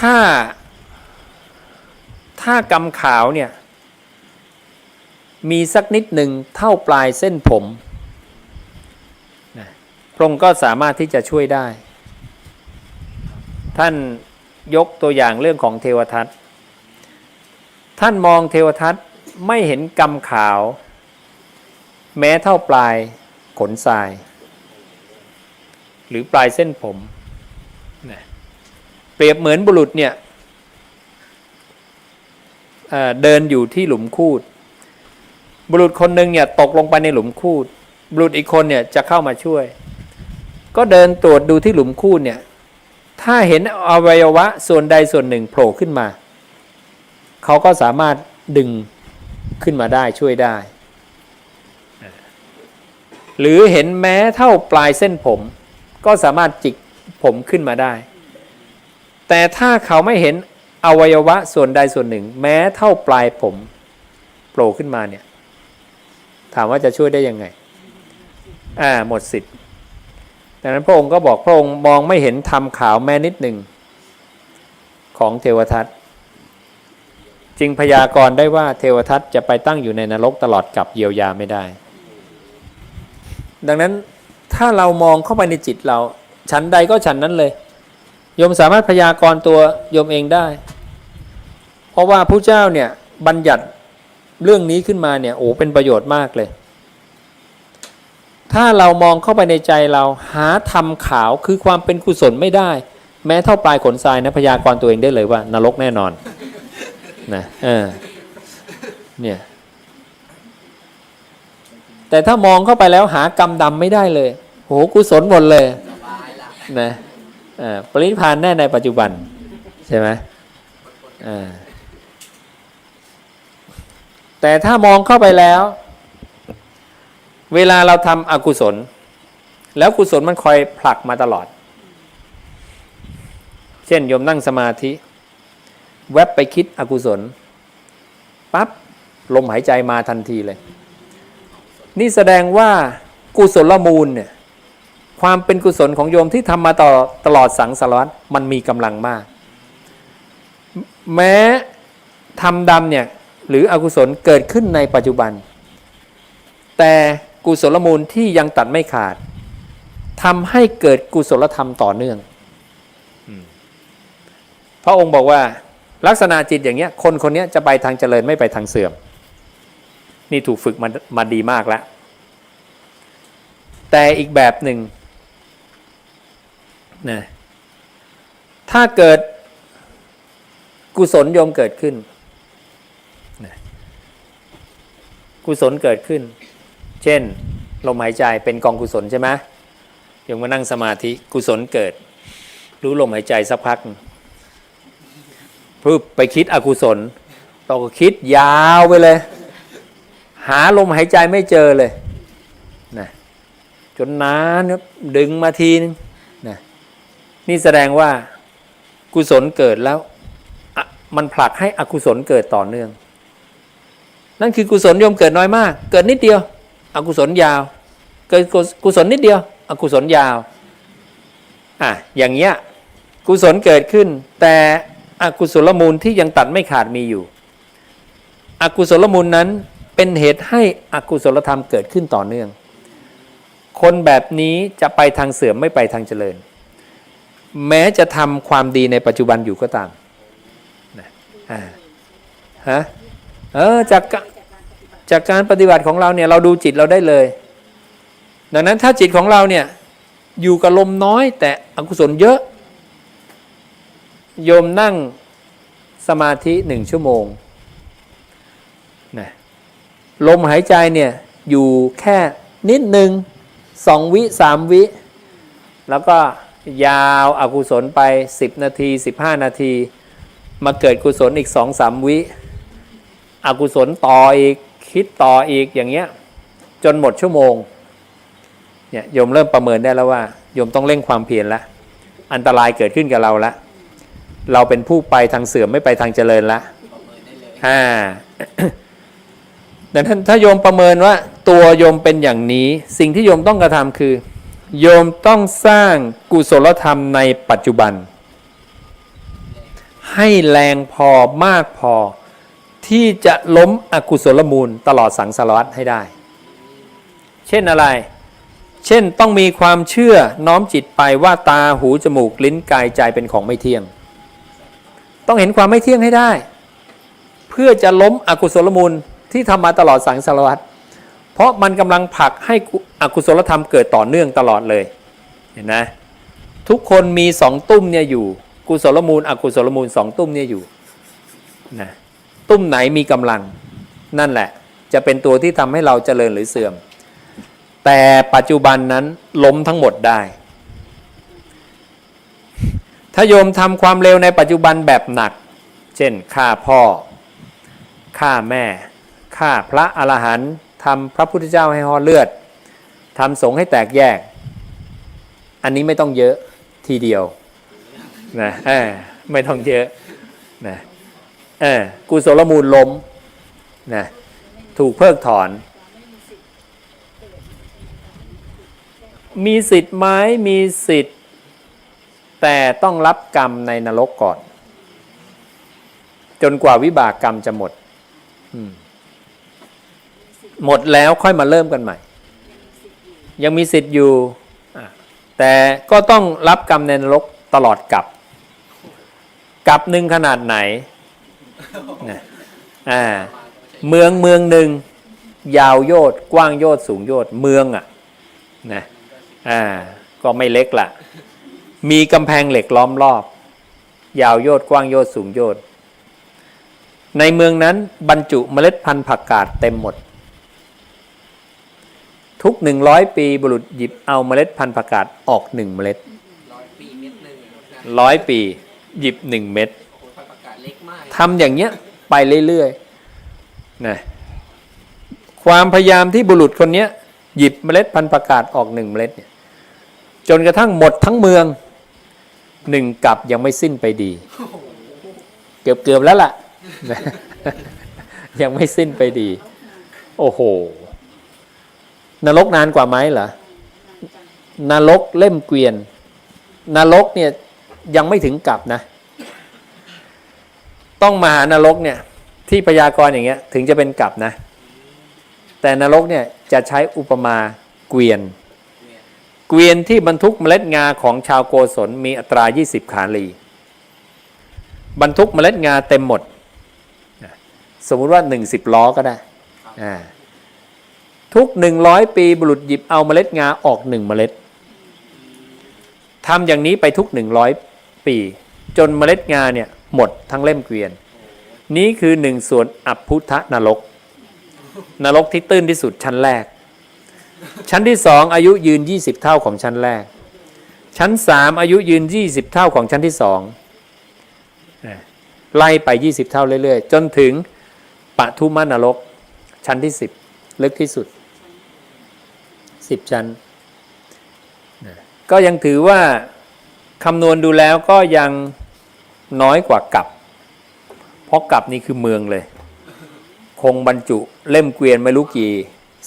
ถ้า ถ้ากำขาวเนี่ย มีสักนิดหนึ่งเท่าปลายเส้นผมนะพระองค์ก็สามารถที่จะช่วยได้ ท่านยกตัวอย่างเรื่องของเทวทัตท่านมองเทวทัตไม่เห็นกำขาว แม้เท่าปลายขนทราย หรือปลายเส้นผม ปรียบเหมือนบุรุษเนี่ยเอ่อเดินอยู่ที่หลุมคูด บุรุษคนหนึ่งเนี่ยตกลงไปในหลุมคูด บุรุษอีกคนเนี่ยจะเข้ามาช่วย ก็เดินตรวจดูที่หลุมคูดเนี่ย ถ้าเห็นอวัยวะส่วนใดส่วนหนึ่งโผล่ขึ้นมา เขาก็สามารถดึงขึ้นมาได้ช่วยได้ หรือเห็นแม้เท่าปลายเส้นผม ก็สามารถจิกผมขึ้นมาได้ แต่ถ้าเขาไม่เห็นอวัยวะส่วนใดส่วนหนึ่ง แม้เท่าปลายผมโผล่ขึ้นมาเนี่ย ถามว่าจะช่วยได้ยังไง อ่าหมดสิทธิ์ดังนั้นพระองค์ก็บอกพระองค์มองไม่เห็นทำขาวแม้นิดหนึ่งของเทวทัตจึงพยากรณ์ได้ว่าเทวทัตจะไปตั้งอยู่ในนรกตลอดกับเยียวยาไม่ได้ ดังนั้นถ้าเรามองเข้าไปในจิตเราฉันใดก็ฉันนั้นเลย โยมสามารถพยากรณ์ตัวโยมเองได้ เพราะว่าผู้เจ้าเนี่ยบัญญัติเรื่องนี้ขึ้นมาเนี่ยโอ้เป็นประโยชน์มากเลย ถ้าเรามองเข้าไปในใจเราหาธรรมขาวคือความเป็นกุศลไม่ได้ แม้เท่าปลายขนทรายนะพยากรณ์ตัวเองได้เลยว่า นรกแน่นอนนะเออเนี่ยแต่ถ้ามองเข้าไปแล้วหากรรมดำไม่ได้เลย โหกุศลหมดเลยนะ ปรินิพานแน่ในปัจจุบัน ใช่ไหมแต่ถ้ามองเข้าไปแล้ว เวลาเราทำอกุศล แล้วกุศลมันคอยผลักมาตลอด เช่นโยมนั่งสมาธิ แวบไปคิดอกุศลปั๊บลมหายใจมาทันทีเลย นี่แสดงว่ากุศลมูลเนี่ย ความเป็นกุศลของโยมที่ทำมาต่อตลอดสังสารวัตรมันมีกำลังมาก แม้ทำดำเนี่ยหรืออกุศลเกิดขึ้นในปัจจุบัน แต่กุศลมูลที่ยังตัดไม่ขาดทำให้เกิดกุศลธรรมต่อเนื่องพระองค์บอกว่าลักษณะจิตอย่างเงี้ย คนคนนี้จะไปทางเจริญไม่ไปทางเสื่อม นี่ถูกฝึกมามาดีมากแล้ว แต่อีกแบบหนึ่ง นะถ้าเกิดกุศลโยมเกิดขึ้นนะกุศลเกิดขึ้น เช่นลมหายใจเป็นกองกุศลใช่ไหมโยมมานั่งสมาธิกุศลเกิด รู้ลมหายใจสักพักพึบไปคิดอกุศลเราก็คิดยาวไปเลย หาลมหายใจไม่เจอเลยนะจนนานดึงมาทีนึง นี่แสดงว่ากุศลเกิดแล้ว มันผลักให้อกุศลเกิดต่อเนื่อง นั่นคือกุศลโยมเกิดน้อยมาก เกิดนิดเดียว อกุศลยาว เกิดกุศลนิดเดียว อกุศลยาวอะอย่างเงี้ยกุศลเกิดขึ้น แต่อกุศลมูลที่ยังตัดไม่ขาดมีอยู่ อกุศลมูลนั้นเป็นเหตุให้อกุศลธรรมเกิดขึ้นต่อเนื่อง คนแบบนี้จะไปทางเสื่อมไม่ไปทางเจริญ แม้จะทำความดีในปัจจุบันอยู่ก็ตามนะอ่าฮะเออจากกะจากการปฏิบัติของเราเนี่ยเราดูจิตเราได้เลย ดังนั้นถ้าจิตของเราเนี่ยอยู่กับลมน้อย แต่อกุศลเยอะ โยมนั่งสมาธิหนึ่งชั่วโมงนะลมหายใจเนี่ยอยู่แค่นิดหนึ่งสองวิสามวิ แล้วก็ ยาวอากุศลไป 10 นาที 15 นาที มาเกิดกุศลอีกสองสามวิอกุศลต่ออีกคิดต่ออีกอย่างเงี้ยจนหมดชั่วโมงเนี่ยโยมเริ่มประเมินได้แล้วว่าโยมต้องเร่งความเพียรแล้วอันตรายเกิดขึ้นกับเราแล้วเราเป็นผู้ไปทางเสื่อมไม่ไปทางเจริญละอ่าดังนั้นถ้าโยมประเมินว่าตัวโยมเป็นอย่างนี้ สิ่งที่โยมต้องกระทำคือ โยมต้องสร้างกุศลธรรมในปัจจุบัน ให้แรงพอมากพอ ที่จะล้มอกุศลมูลตลอดสังสารวัฏให้ได้ เช่นอะไร เช่นต้องมีความเชื่อน้อมจิตไปว่าตาหูจมูกลิ้นกายใจเป็นของไม่เที่ยง ต้องเห็นความไม่เที่ยงให้ได้ เพื่อจะล้มอกุศลมูลที่ทำมาตลอดสังสารวัฏเพราะมันกำลังผลักให้ อกุศลธรรมเกิดต่อเนื่องตลอดเลยเห็นไหมทุกคนมีสองตุ้มเนี่ยอยู่ กุศลมูล อกุศลมูลสองตุ้มเนี่ยอยู่นะตุ้มไหนมีกำลัง นั่นแหละ จะเป็นตัวที่ทำให้เราเจริญหรือเสื่อม แต่ปัจจุบันนั้นล้มทั้งหมดได้ ถ้าโยมทำความเร็วในปัจจุบันแบบหนัก เช่นฆ่าพ่อฆ่าแม่ฆ่าพระอรหันต์ทำพระพุทธเจ้าให้ห่อเลือด ทำสงให้แตกแยก อันนี้ไม่ต้องเยอะทีเดียวนะอไม่ต้องเยอะนะเออกุศลมูลล้มนะถูกเพิกถอน มีสิทธิ์ไหมมีสิทธิ์ แต่ต้องรับกรรมในนรกก่อน จนกว่าวิบากกรรมจะหมดมหมดแล้วค่อยมาเริ่มกันใหม่ ยังมีสิทธิ์อยู่อะแต่ก็ต้องรับกรรมในนรกตลอดกับกับหนึ่งขนาดไหนนะอ่าเมืองเมืองหนึ่งยาวโยดกว้างโยดสูงโยดเมืองอะนะอ่าก็ไม่เล็กละมีกำแพงเหล็กล้อมรอบ ยาวโยดกว้างโยดสูงโยดในเมืองนั้นบรรจุเมล็ดพันธุ์ผักกาดเต็มหมด ทุกหนึ่งร้อยปีบุรุษหยิบเอาเมล็ดพันธุ์ผักกาดออกหนึ่งเมล็ดร้อยปีเม็ดหนึ่งร้อยปีหยิบหนึ่งเม็ดทำอย่างเงี้ยไปเรื่อยๆนะความพยายามที่บุรุษคนเนี้ยหยิบเมล็ดพันธุ์ผักกาดออกหนึ่งเมล็ดเนี่ยจนกระทั่งหมดทั้งเมืองหนึ่งกับยังไม่สิ้นไปดี เกือบเกือบๆแล้วล่ะ ยังไม่สิ้นไปดี โอ้โห นรกนานกว่าไหมเหรอนรกเล่มเกวียน นรกเนี่ยยังไม่ถึงกลับนะ ต้องมาหานรกเนี่ย ที่พยากรณ์อย่างเงี้ย ถึงจะเป็นกลับนะ แต่นรกเนี่ยจะใช้อุปมาเกวียน เกวียนที่บรรทุกเมล็ดงาของชาวโกศลมีอัตรา 20 ขาลี บรรทุกเมล็ดงาเต็มหมด สมมุติว่า 10ล้อก็ได้อ่า ทุก100ปีบุรุษหยิบเอาเมล็ดงาออก1เมล็ดทำอย่างนี้ไปทุก100ปี จนเมล็ดงาเนี่ยหมดทั้งเล่มเกวียน นี้คือหนึ่งส่วนอัพพุทธนรก นรกที่ตื้นที่สุดชั้นแรก ชั้นที่สองอายุยืน 20 เท่าของชั้นแรก ชั้นสามอายุยืน 20 เท่าของชั้นที่สองไล่ไป 20 เท่าเรื่อยๆ จนถึงปทุมานรก ชั้นที่ 10 ลึกที่สุด 10ชั้น ก็ยังถือว่าคำนวณดูแล้วก็ยังน้อยกว่ากับ เพราะกับนี่คือเมืองเลย คงบรรจุเล่มเกวียนไม่รู้กี่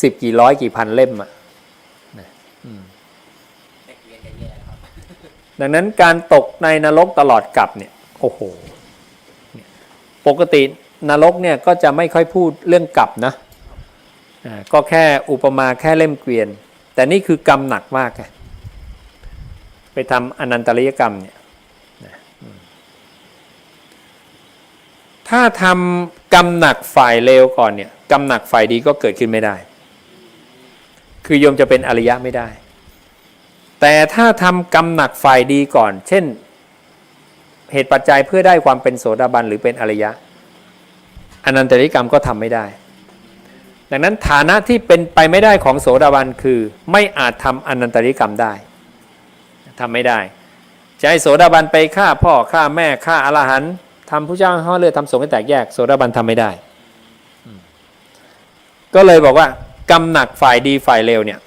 สิบกี่ร้อยกี่พันเล่มอะแต่เกวียนกันแย่ครับดังนั้นการตกในนรกตลอดกับเนี่ยโอ้โหปกตินรกเนี่ยก็จะไม่ค่อยพูดเรื่องกับนะก็แค่อุปมาแค่เล่มเกวียน แต่นี่คือกรรมหนักมากไงไปทำอนันตริยกรรมเนี่ยถ้าทำกรรมหนักฝ่ายเลวก่อนเนี่ยกรรมหนักฝ่ายดีก็เกิดขึ้นไม่ได้ คือโยมจะเป็นอริยะไม่ได้ แต่ถ้าทำกรรมหนักฝ่ายดีก่อน เช่น เหตุปัจจัยเพื่อได้ความเป็นโสดาบันหรือเป็นอริยะอนันตริยกรรมก็ทำไม่ได้ ดังนั้นฐานะที่เป็นไปไม่ได้ของโสดาบันคือ ไม่อาจทำอนันตริกรรมได้ทำไม่ได้จะให้โสดาบันไปฆ่าพ่อฆ่าแม่ฆ่าอรหันต์ทำผู้เจ้าห่อเลือดทำสงฆ์ให้แตกแยกโสดาบันทำไม่ได้ ก็เลยบอกว่ากรรมหนักฝ่ายดีฝ่ายเลวเนี่ย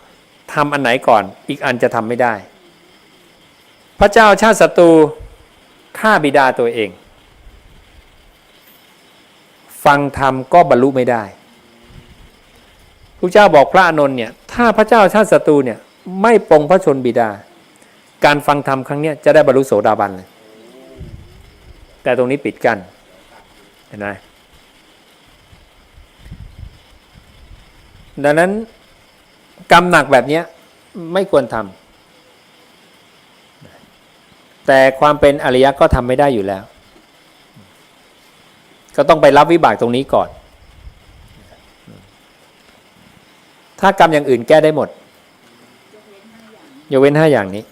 ทำอันไหนก่อนอีกอันจะทำไม่ได้ พระเจ้าชาติศัตรูฆ่าบิดาตัวเอง ฟังธรรมก็บรรลุไม่ได้ พระเจ้าบอกพระอนนท์เนี่ยถ้าพระเจ้าชาติศัตรูเนี่ยไม่ปรงพระชนบิดา การฟังธรรมครั้งเนี้ยจะได้บรรลุโสดาบันเลยแต่ตรงนี้ปิดกั้นเห็นไหมดังนั้นกรรมหนักแบบนี้ไม่ควรทำแต่ความเป็นอริยะก็ทำไม่ได้อยู่แล้ว ก็ต้องไปรับวิบากตรงนี้ก่อน ถ้ากรรมอย่างอื่นแก้ได้หมดยกเว้นห้าอย่างนี้